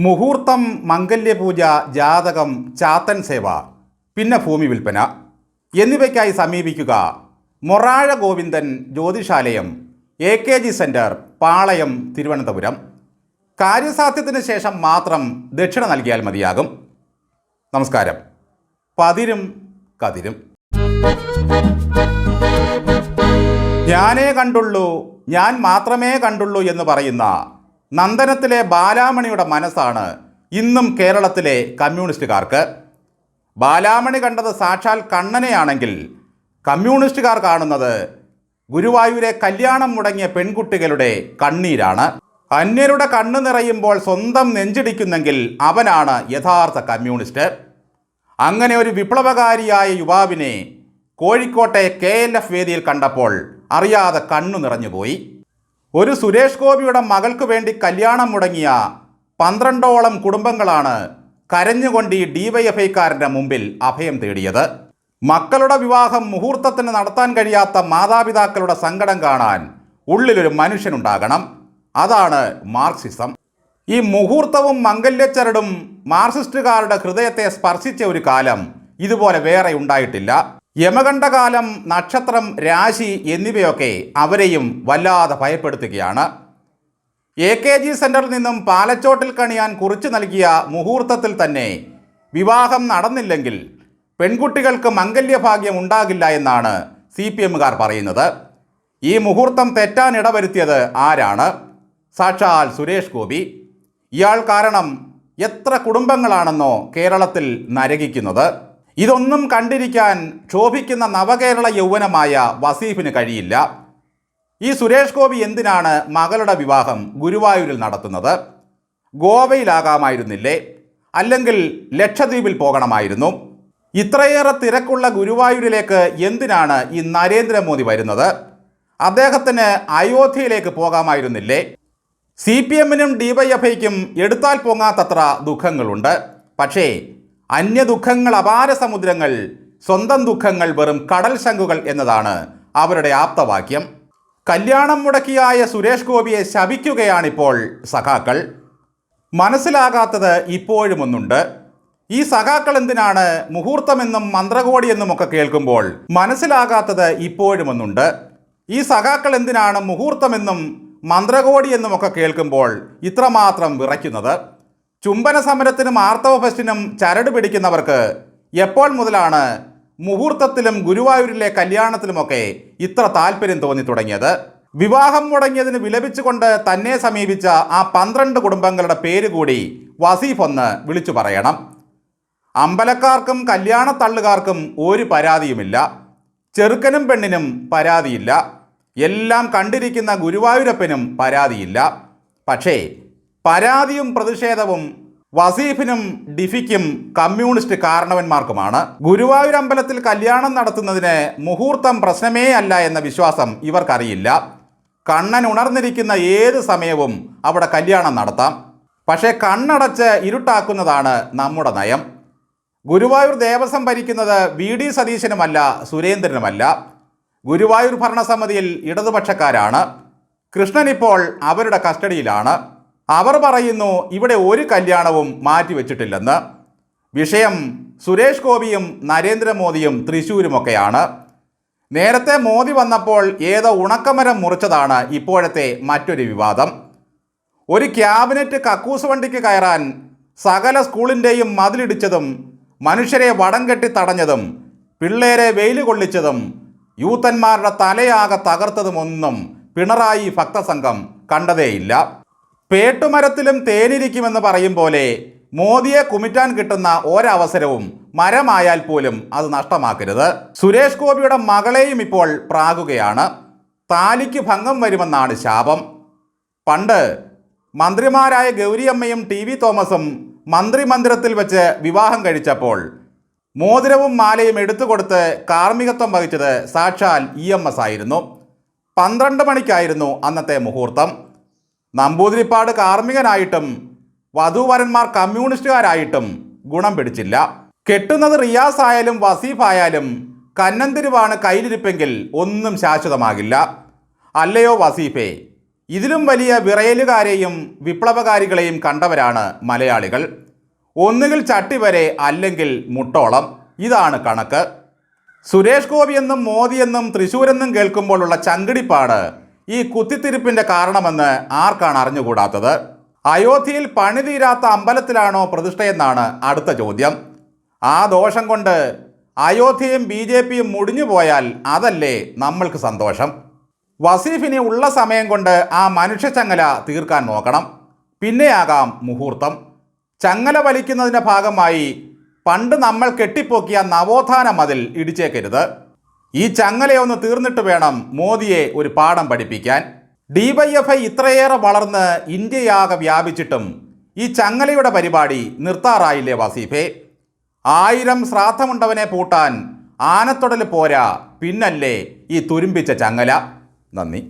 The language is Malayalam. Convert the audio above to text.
മുഹൂർത്തം മംഗല്യപൂജ ജാതകം ചാത്തൻ സേവ പിന്നെ ഭൂമി വിൽപ്പന. എന്നിവയ്ക്കായി സമീപിക്കുക. Morazha Govindan ജ്യോതിഷാലയം A K G centre Palayam Thiruvananthapuram. കാര്യസാധ്യത്തിന് ശേഷം മാത്രം ദക്ഷിണ നൽകിയാൽ മതിയാകും. നമസ്കാരം. പതിരും കതിരും. ഞാനേ കണ്ടുള്ളൂ ഞാൻ മാത്രമേ കണ്ടുള്ളൂ എന്ന് പറയുന്ന നന്ദനത്തിലെ ബാലാമണിയുടെ മനസ്സാണ് ഇന്നും കേരളത്തിലെ കമ്മ്യൂണിസ്റ്റുകാർക്ക്. ബാലാമണി കണ്ടത് സാക്ഷാൽ കണ്ണനെയാണെങ്കിൽ കമ്മ്യൂണിസ്റ്റുകാർ കാണുന്നത് ഗുരുവായൂരെ കല്യാണം മുടങ്ങിയ പെൺകുട്ടികളുടെ കണ്ണീരാണ്. അന്യരുടെ കണ്ണു നിറയുമ്പോൾ സ്വന്തം നെഞ്ചിടിക്കുന്നെങ്കിൽ അവനാണ് യഥാർത്ഥ കമ്മ്യൂണിസ്റ്റ്. അങ്ങനെ ഒരു വിപ്ലവകാരിയായ യുവാവിനെ കോഴിക്കോട്ടെ കെ എൽ എഫ് വേദിയിൽ കണ്ടപ്പോൾ അറിയാതെ കണ്ണു നിറഞ്ഞുപോയി. ഒരു സുരേഷ് ഗോപിയുടെ മകൾക്ക് വേണ്ടി കല്യാണം മുടങ്ങിയ പന്ത്രണ്ടോളം കുടുംബങ്ങളാണ് കരഞ്ഞുകൊണ്ട് ഈ ഡിവൈഎഫ്ഐക്കാരന്റെ മുമ്പിൽ അഭയം തേടിയത്. മക്കളുടെ വിവാഹം മുഹൂർത്തത്തിന് നടത്താൻ കഴിയാത്ത മാതാപിതാക്കളുടെ സങ്കടം കാണാൻ ഉള്ളിലൊരു മനുഷ്യനുണ്ടാകണം. അതാണ് മാർക്സിസം. ഈ മുഹൂർത്തവും മംഗല്യച്ചരടും മാർക്സിസ്റ്റുകാരുടെ ഹൃദയത്തെ സ്പർശിച്ച ഒരു കാലം ഇതുപോലെ വേറെ ഉണ്ടായിട്ടില്ല. യമകണ്ഠകാലം നക്ഷത്രം രാശി എന്നിവയൊക്കെ അവരെയും വല്ലാതെ ഭയപ്പെടുത്തുകയാണ്. എ കെ ജി സെന്ററിൽ നിന്നും പാലച്ചോട്ടിൽ കണിയാൻ കുറിച്ചു നൽകിയ മുഹൂർത്തത്തിൽ തന്നെ വിവാഹം നടന്നില്ലെങ്കിൽ പെൺകുട്ടികൾക്ക് മംഗല്യഭാഗ്യം ഉണ്ടാകില്ല എന്നാണ് സി പി എമ്മുകാർ പറയുന്നത്. ഈ മുഹൂർത്തം തെറ്റാൻ ഇടവരുത്തിയത് ആരാണ്? സാക്ഷാൽ സുരേഷ് ഗോപി. ഇയാൾ കാരണം എത്ര കുടുംബങ്ങളാണെന്നോ കേരളത്തിൽ നരകിക്കുന്നത്. ഇതൊന്നും കണ്ടിരിക്കാൻ ക്ഷോഭിക്കുന്ന നവകേരള യൗവനമായ വസീഫിന് കഴിയില്ല. ഈ സുരേഷ് ഗോപി എന്തിനാണ് മകളുടെ വിവാഹം ഗുരുവായൂരിൽ നടത്തുന്നത്? ഗോവയിലാകാമായിരുന്നില്ലേ? അല്ലെങ്കിൽ ലക്ഷദ്വീപിൽ പോകണമായിരുന്നു? ഇത്രയേറെ തിരക്കുള്ള ഗുരുവായൂരിലേക്ക് എന്തിനാണ് ഈ നരേന്ദ്രമോദി വരുന്നത്? അദ്ദേഹത്തിന് അയോധ്യയിലേക്ക് പോകാമായിരുന്നില്ലേ? സി പി എമ്മിനും ഡി വൈ എഫ് ഐക്കും എടുത്താൽ പൊങ്ങാത്തത്ര ദുഃഖങ്ങളുണ്ട്. പക്ഷേ അന്യ ദുഃഖങ്ങൾ അപാര സമുദ്രങ്ങൾ സ്വന്തം ദുഃഖങ്ങൾ വെറും കടൽ ശംഖുകൾ എന്നതാണ് അവരുടെ ആപ്തവാക്യം. കല്യാണം മുടക്കിയായ സുരേഷ് ഗോപിയെ ശപിക്കുകയാണിപ്പോൾ സഖാക്കൾ. മനസ്സിലാകാത്തത് ഇപ്പോഴും ഒന്നുണ്ട്. ഈ സഖാക്കൾ എന്തിനാണ് മുഹൂർത്തമെന്നും മന്ത്രകോടിയെന്നും ഒക്കെ കേൾക്കുമ്പോൾ മനസ്സിലാകാത്തത് ഇപ്പോഴും ഒന്നുണ്ട്. ഈ സഖാക്കൾ എന്തിനാണ് മുഹൂർത്തമെന്നും മന്ത്രകോടി എന്നും ഒക്കെ കേൾക്കുമ്പോൾ ഇത്രമാത്രം വിറയ്ക്കുന്നത്? ചുംബന സമരത്തിനും ആർത്തവ ഫെസ്റ്റിനും ചരട് പിടിക്കുന്നവർക്ക് എപ്പോൾ മുതലാണ് മുഹൂർത്തത്തിലും ഗുരുവായൂരിലെ കല്യാണത്തിലുമൊക്കെ ഇത്ര താല്പര്യം തോന്നി തുടങ്ങിയത്? വിവാഹം മുടങ്ങിയതിന് വിലപിച്ചുകൊണ്ട് തന്നെ സമീപിച്ച ആ പന്ത്രണ്ട് കുടുംബങ്ങളുടെ പേര് കൂടി വസീഫ് ഒന്ന് വിളിച്ചു പറയണം. അമ്പലക്കാർക്കും കല്യാണ തള്ളുകാർക്കും ഒരു പരാതിയുമില്ല. ചെറുക്കനും പെണ്ണിനും പരാതിയില്ല. എല്ലാം കണ്ടിരിക്കുന്ന ഗുരുവായൂരപ്പനും പരാതിയില്ല. പക്ഷേ പരാതിയും പ്രതിഷേധവും വസീഫിനും ഡിഫിക്കും കമ്മ്യൂണിസ്റ്റ് കാരണവന്മാർക്കുമാണ്. ഗുരുവായൂർ അമ്പലത്തിൽ കല്യാണം നടത്തുന്നതിന് മുഹൂർത്തം പ്രശ്നമേ അല്ല എന്ന വിശ്വാസം ഇവർക്കറിയില്ല. കണ്ണൻ ഉണർന്നിരിക്കുന്ന ഏത് സമയവും അവിടെ കല്യാണം നടത്താം. പക്ഷേ കണ്ണടച്ച് ഇരുട്ടാക്കുന്നതാണ് നമ്മുടെ നയം. ഗുരുവായൂർ ദേവസ്വം ഭരിക്കുന്നത് വി ഡി സതീശനുമല്ല സുരേന്ദ്രനുമല്ല. ഗുരുവായൂർ ഭരണസമിതിയിൽ ഇടതുപക്ഷക്കാരാണ്. കൃഷ്ണൻ ഇപ്പോൾ അവരുടെ കസ്റ്റഡിയിലാണ്. അവർ പറയുന്നു ഇവിടെ ഒരു കല്യാണവും മാറ്റിവെച്ചിട്ടില്ലെന്ന്. വിഷയം സുരേഷ് ഗോപിയും നരേന്ദ്രമോദിയും തൃശ്ശൂരുമൊക്കെയാണ്. നേരത്തെ മോദി വന്നപ്പോൾ ഏതോ ഉണക്കമരം മുറിച്ചതാണ് ഇപ്പോഴത്തെ മറ്റൊരു വിവാദം. ഒരു ക്യാബിനറ്റ് കക്കൂസ് വണ്ടിക്ക് കയറാൻ സകല സ്കൂളിന്റെയും മതിലിടിച്ചതും മനുഷ്യരെ വടം കെട്ടി തടഞ്ഞതും പിള്ളേരെ വെയിൽ കൊള്ളിച്ചതും യൂത്തന്മാരുടെ തലയാകെ തകർത്തതുമൊന്നും പിണറായി ഭക്തസംഘം കണ്ടതേയില്ല. പേട്ടുമരത്തിലും തേനിരിക്കുമെന്ന് പറയും പോലെ മോദിയെ കുമിറ്റാൻ കിട്ടുന്ന ഒരവസരവും മരമായാൽ പോലും അത് നഷ്ടമാക്കരുത്. സുരേഷ് ഗോപിയുടെ മകളെയും ഇപ്പോൾ പ്രാകുകയാണ്. താലിക്ക് ഭംഗം വരുമെന്നാണ് ശാപം. പണ്ട് മന്ത്രിമാരായ ഗൗരിയമ്മയും ടി വി തോമസും മന്ത്രിമന്ദിരത്തിൽ വെച്ച് വിവാഹം കഴിച്ചപ്പോൾ മോതിരവും മാലയും എടുത്തുകൊടുത്ത് കാർമ്മികത്വം വഹിച്ചത് സാക്ഷാൽ ഇ എം എസ് ആയിരുന്നു. പന്ത്രണ്ട് മണിക്കായിരുന്നു അന്നത്തെ മുഹൂർത്തം. നമ്പൂതിരിപ്പാട് കാർമ്മികനായിട്ടും വധൂവരന്മാർ കമ്മ്യൂണിസ്റ്റുകാരായിട്ടും ഗുണം പിടിച്ചില്ല. കെട്ടുന്നത് റിയാസ് ആയാലും വസീഫ് ആയാലും കന്നന്തിരുവാണ് കയ്യിലിരിപ്പെങ്കിൽ ഒന്നും ശാശ്വതമാകില്ല. അല്ലയോ വസീഫെ ഇതിലും വലിയ വിറയലുകാരെയും വിപ്ലവകാരികളെയും കണ്ടവരാണ് മലയാളികൾ. ഒന്നുകിൽ ചട്ടി വരെ അല്ലെങ്കിൽ മുട്ടോളം. ഇതാണ് കണക്ക്. സുരേഷ് ഗോപി എന്നും മോദി എന്നും തൃശ്ശൂരെന്നും കേൾക്കുമ്പോഴുള്ള ചങ്കിടിപ്പാട് ഈ കുത്തിത്തിരിപ്പിന്റെ കാരണമെന്ന് ആർക്കാണ് അറിഞ്ഞുകൂടാത്തത്? അയോധ്യയിൽ പണിതീരാത്ത അമ്പലത്തിലാണോ പ്രതിഷ്ഠയെന്നാണ് അടുത്ത ചോദ്യം. ആ ദോഷം കൊണ്ട് അയോധ്യയും ബി ജെ പിയും മുടിഞ്ഞു പോയാൽ അതല്ലേ നമ്മൾക്ക് സന്തോഷം? വസീഫിനെ ഉള്ള സമയം കൊണ്ട് ആ മനുഷ്യച്ചങ്ങല തീർക്കാൻ നോക്കണം. പിന്നെയാകാം മുഹൂർത്തം. ചങ്ങല വലിക്കുന്നതിന്റെ ഭാഗമായി പണ്ട് നമ്മൾ കെട്ടിപ്പോക്കിയ നവോത്ഥാന മതിൽ ഇടിച്ചേക്കരുത്. ഈ ചങ്ങലയൊന്ന് തീർന്നിട്ട് വേണം മോദിയെ ഒരു പാഠം പഠിപ്പിക്കാൻ. ഡിവൈഎഫ്ഐ ഇത്രയേറെ വളർന്ന് ഇന്ത്യയാകെ വ്യാപിച്ചിട്ടും ഈ ചങ്ങലയുടെ പരിപാടി നിർത്താറായില്ലേ വസീഫെ? ആയിരം ശ്രാദ്ധമുണ്ടവനെ പൂട്ടാൻ ആനത്തൊടൽ പോരാ പിന്നല്ലേ ഈ തുരുമ്പിച്ച ചങ്ങല. നന്ദി.